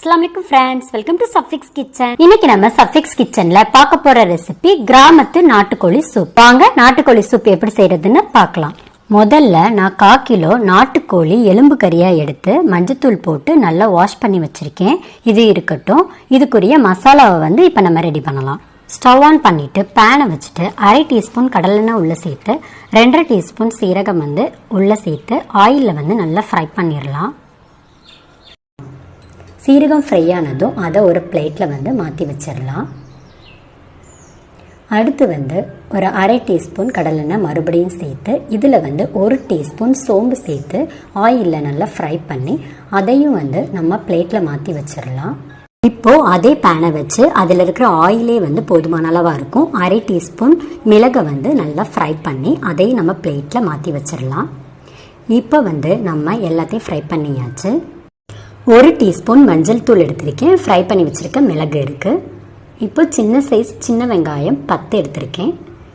அஸ்லாம் வலைக்கும் friends welcome to Safix kitchen இன்னைக்கு நம்ம சஃபிக்ஸ் கிச்சன்ல பார்க்க போற ரெசிபி கிராமத்து நாட்டுக்கோழி சூப் வாங்க நாட்டுக்கோழி சூப் எப்படி செய்யறதுன்னு பார்க்கலாம். முதல்ல நான் கா கிலோ நாட்டுக்கோழி எலும்பு கறியாக எடுத்து மஞ்சத்தூள் போட்டு நல்லா வாஷ் பண்ணி வச்சுருக்கேன். இது இருக்கட்டும். இதுக்குரிய மசாலாவை வந்து இப்போ நம்ம ரெடி பண்ணலாம். ஸ்டவ் ஆன் பண்ணிவிட்டு பேனை வச்சுட்டு அரை டீஸ்பூன் கடலெண்ணெய் உள்ளே சேர்த்து ரெண்டரை டீஸ்பூன் சீரகம் வந்து உள்ளே சேர்த்து ஆயிலில் வந்து நல்லா ஃப்ரை பண்ணிடலாம் சீரகம் ஃப்ரை ஆனதும் அதை ஒரு பிளேட்டில் வந்து மாற்றி வச்சிடலாம். அடுத்து வந்து ஒரு அரை டீஸ்பூன் கடலெண்ணெய் மறுபடியும் சேர்த்து இதில் வந்து ஒரு டீஸ்பூன் சோம்பு சேர்த்து ஆயிலில் நல்லா ஃப்ரை பண்ணி அதையும் வந்து நம்ம பிளேட்டில் மாற்றி வச்சிடலாம். இப்போது அதே பேனை வச்சு அதில் இருக்கிற ஆயிலே வந்து போதுமான அளவாக இருக்கும். அரை டீஸ்பூன் மிளகை வந்து நல்லா ஃப்ரை பண்ணி அதையும் நம்ம பிளேட்டில் மாற்றி வச்சிடலாம். இப்போ வந்து நம்ம எல்லாத்தையும் ஃப்ரை பண்ணியாச்சு. ஒரு டீஸ்பூன் மஞ்சள் தூள் எடுத்திருக்கேன். ஃப்ரை பண்ணி வச்சுருக்க மிளகு இருக்குது இப்போ சின்ன சைஸ் சின்ன வெங்காயம் பத்து எடுத்திருக்கேன்.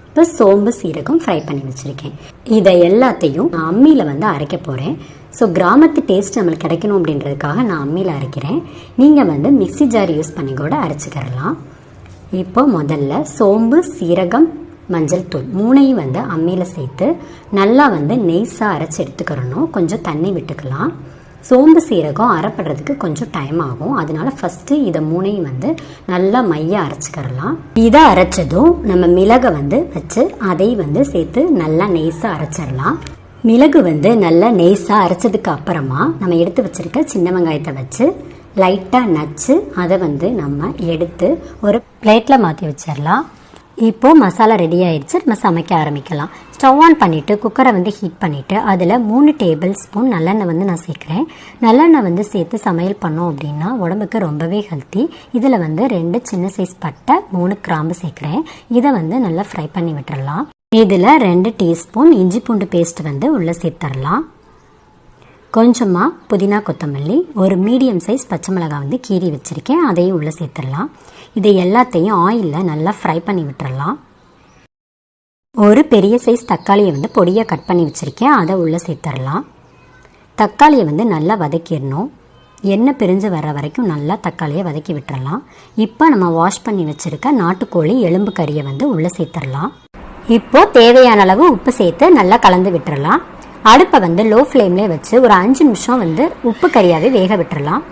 இப்போ சோம்பு சீரகம் ஃப்ரை பண்ணி வச்சுருக்கேன். இதை எல்லாத்தையும் நான் அம்மியில் வந்து அரைக்க போகிறேன் ஸோ கிராமத்து டேஸ்ட் நம்மளுக்கு கிடைக்கணும் அப்படின்றதுக்காக நான் அம்மியில் அரைக்கிறேன். நீங்கள் வந்து மிக்ஸி ஜார் யூஸ் பண்ணி கூட அரைச்சிக்கிறலாம் இப்போ முதல்ல சோம்பு சீரகம் மஞ்சள் தூள் மூணையும் வந்து அம்மியில் சேர்த்து நல்லா வந்து நெய்ஸாக அரைச்சி எடுத்துக்கிறணும். கொஞ்சம் தண்ணி விட்டுக்கலாம். சோம்பு சீரகம் அரைப்படுறதுக்கு கொஞ்சம் டைம் ஆகும். அதனால ஃபஸ்ட்டு இதை மூணையும் வந்து நல்லா மைய அரைச்சிக்கிறலாம். இதை அரைச்சதும் நம்ம மிளகை வந்து வச்சு அதை வந்து சேர்த்து நல்லா நெய்ஸாக அரைச்சிடலாம். மிளகு வந்து நல்லா நெய்ஸாக அரைச்சதுக்கு அப்புறமா நம்ம எடுத்து வச்சிருக்க சின்ன வெங்காயத்தை வச்சு லைட்டாக நச்சு அதை வந்து நம்ம எடுத்து ஒரு பிளேட்டில் மாற்றி வச்சிடலாம். இப்போது மசாலா ரெடி ஆயிடுச்சு. நம்ம சமைக்க ஆரம்பிக்கலாம். ஸ்டவ் ஆன் பண்ணிவிட்டு குக்கரை வந்து ஹீட் பண்ணிவிட்டு அதில் மூணு டேபிள் ஸ்பூன் நல்லெண்ணெய் வந்து நான் சேர்க்குறேன். நல்லெண்ணெய் வந்து சேர்த்து சமையல் பண்ணோம் அப்படின்னா உடம்புக்கு ரொம்பவே ஹெல்த்தி இதில் வந்து ரெண்டு சின்ன சைஸ் பட்டை மூணு கிராம்பு சேர்க்குறேன். இதை வந்து நல்லா ஃப்ரை பண்ணி விட்டுறலாம். இதில் ரெண்டு டீஸ்பூன் இஞ்சி பூண்டு பேஸ்ட் வந்து உள்ளே சேர்த்துடலாம் கொஞ்சமாக புதினா கொத்தமல்லி ஒரு மீடியம் சைஸ் பச்சை மிளகாய் வந்து கீறி வச்சுருக்கேன். அதையும் உள்ளே சேர்த்துடலாம். இதை எல்லாத்தையும் ஆயிலில் நல்லா ஃப்ரை பண்ணி விட்டுறலாம். ஒரு பெரிய சைஸ் தக்காளியை வந்து பொடியாக கட் பண்ணி வச்சுருக்கேன். அதை உள்ளே சேர்த்துடலாம். தக்காளியை வந்து நல்லா வதக்கிடணும். எண்ணெய் பிரிஞ்சு வர வரைக்கும் நல்லா தக்காளியை வதக்கி விட்டுறலாம். இப்போ நம்ம வாஷ் பண்ணி வச்சுருக்க நாட்டுக்கோழி எலும்பு கறியை வந்து உள்ளே சேர்த்துடலாம். இப்போது தேவையான அளவு உப்பு சேர்த்து நல்லா கலந்து விட்டுறலாம். அடுப்பை வந்து லோ ஃப்ளேம்லேயே வச்சு ஒரு அஞ்சு நிமிஷம் வந்து உப்பு கறியாகவே வேக விட்டுறலாம்.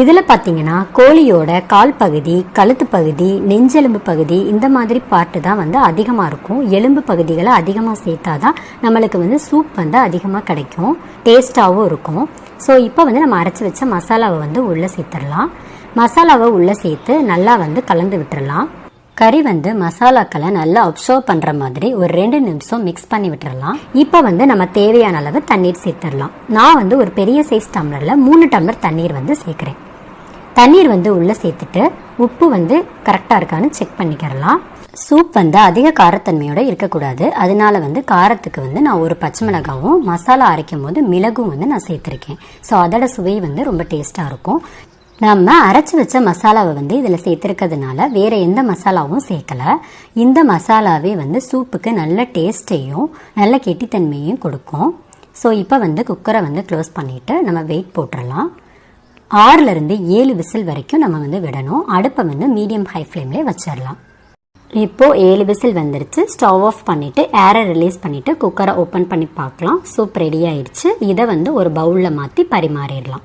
இதில் பார்த்தீங்கன்னா கோழியோட கால் பகுதி கழுத்து பகுதி நெஞ்செலும்பு பகுதி இந்த மாதிரி பாட்டு தான் வந்து அதிகமாக இருக்கும். எலும்பு பகுதிகளை அதிகமாக சேர்த்தா தான் நம்மளுக்கு வந்து சூப் வந்து அதிகமாக கிடைக்கும். டேஸ்ட்டாகவும் இருக்கும். ஸோ இப்போ வந்து நம்ம அரைச்சி வச்ச மசாலாவை வந்து உள்ளே சேர்த்துடலாம். மசாலாவை உள்ளே சேர்த்து நல்லா வந்து கலந்து விட்டுடலாம் கறி வந்து மசாலாக்களை நல்லா அப்சர்வ் பண்ணுற மாதிரி ஒரு ரெண்டு நிமிஷம் மிக்ஸ் பண்ணி விட்டுறலாம். இப்போ வந்து நம்ம தேவையான அளவு தண்ணீர் சேர்த்துடலாம். நான் வந்து ஒரு பெரிய சைஸ் டம்ளரில் மூணு டம்ளர் தண்ணீர் வந்து சேர்க்குறேன். தண்ணீர் வந்து உள்ளே சேர்த்துட்டு உப்பு வந்து கரெக்டாக இருக்கான்னு செக் பண்ணிக்கிறலாம். சூப் வந்து அதிக காரத்தன்மையோட இருக்கக்கூடாது. அதனால வந்து காரத்துக்கு வந்து நான் ஒரு பச்சை மிளகாவும் மசாலா அரைக்கும் போது மிளகும் வந்து நான் சேர்த்துருக்கேன். ஸோ அதோட சுவை வந்து ரொம்ப டேஸ்ட்டாக இருக்கும். நம்ம அரைச்சி வச்ச மசாலாவை வந்து இதில் சேர்த்துருக்கிறதுனால வேறு எந்த மசாலாவும் சேர்க்கலை. இந்த மசாலாவே வந்து சூப்புக்கு நல்ல டேஸ்ட்டையும் நல்ல கெட்டித்தன்மையும் கொடுக்கும். ஸோ இப்போ வந்து குக்கரை வந்து க்ளோஸ் பண்ணிவிட்டு நம்ம வெயிட் போட்டுடலாம் ஆறுலேருந்து ஏழு விசில் வரைக்கும் நம்ம வந்து விடணும். அடுப்பை வந்து மீடியம் ஹை ஃப்ளேம்லேயே வச்சிடலாம். இப்போது ஏழு விசில் வந்துருச்சு. ஸ்டவ் ஆஃப் பண்ணிவிட்டு ஏரை ரிலீஸ் பண்ணிவிட்டு குக்கரை ஓப்பன் பண்ணி பார்க்கலாம். சூப் ரெடி ஆயிடுச்சு. இதை வந்து ஒரு பவுலில் மாற்றி பரிமாறிடலாம்.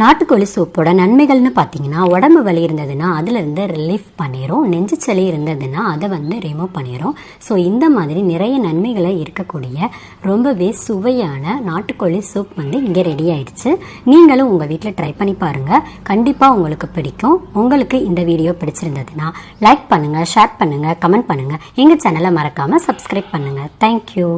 நாட்டுக்கோழி சூப்போட நன்மைகள்னு பார்த்தீங்கன்னா உடம்பு வலி இருந்ததுன்னா அதிலிருந்து ரிலீஃப் பண்ணிடும் நெஞ்சு சளி இருந்ததுன்னா அதை வந்து ரிமூவ் பண்ணிடும் ஸோ இந்த மாதிரி நிறைய நன்மைகளை இருக்கக்கூடிய ரொம்பவே சுவையான நாட்டுக்கோழி சூப் வந்து இங்கே ரெடி ஆயிடுச்சு. நீங்களும் உங்கள் வீட்டில் ட்ரை பண்ணி பாருங்கள் கண்டிப்பாக உங்களுக்கு பிடிக்கும். உங்களுக்கு இந்த வீடியோ பிடிச்சிருந்ததுன்னா லைக் பண்ணுங்கள் ஷேர் பண்ணுங்கள் கமெண்ட் பண்ணுங்கள் எங்கள் சேனலை மறக்காமல் சப்ஸ்கிரைப் பண்ணுங்கள் தேங்க்யூ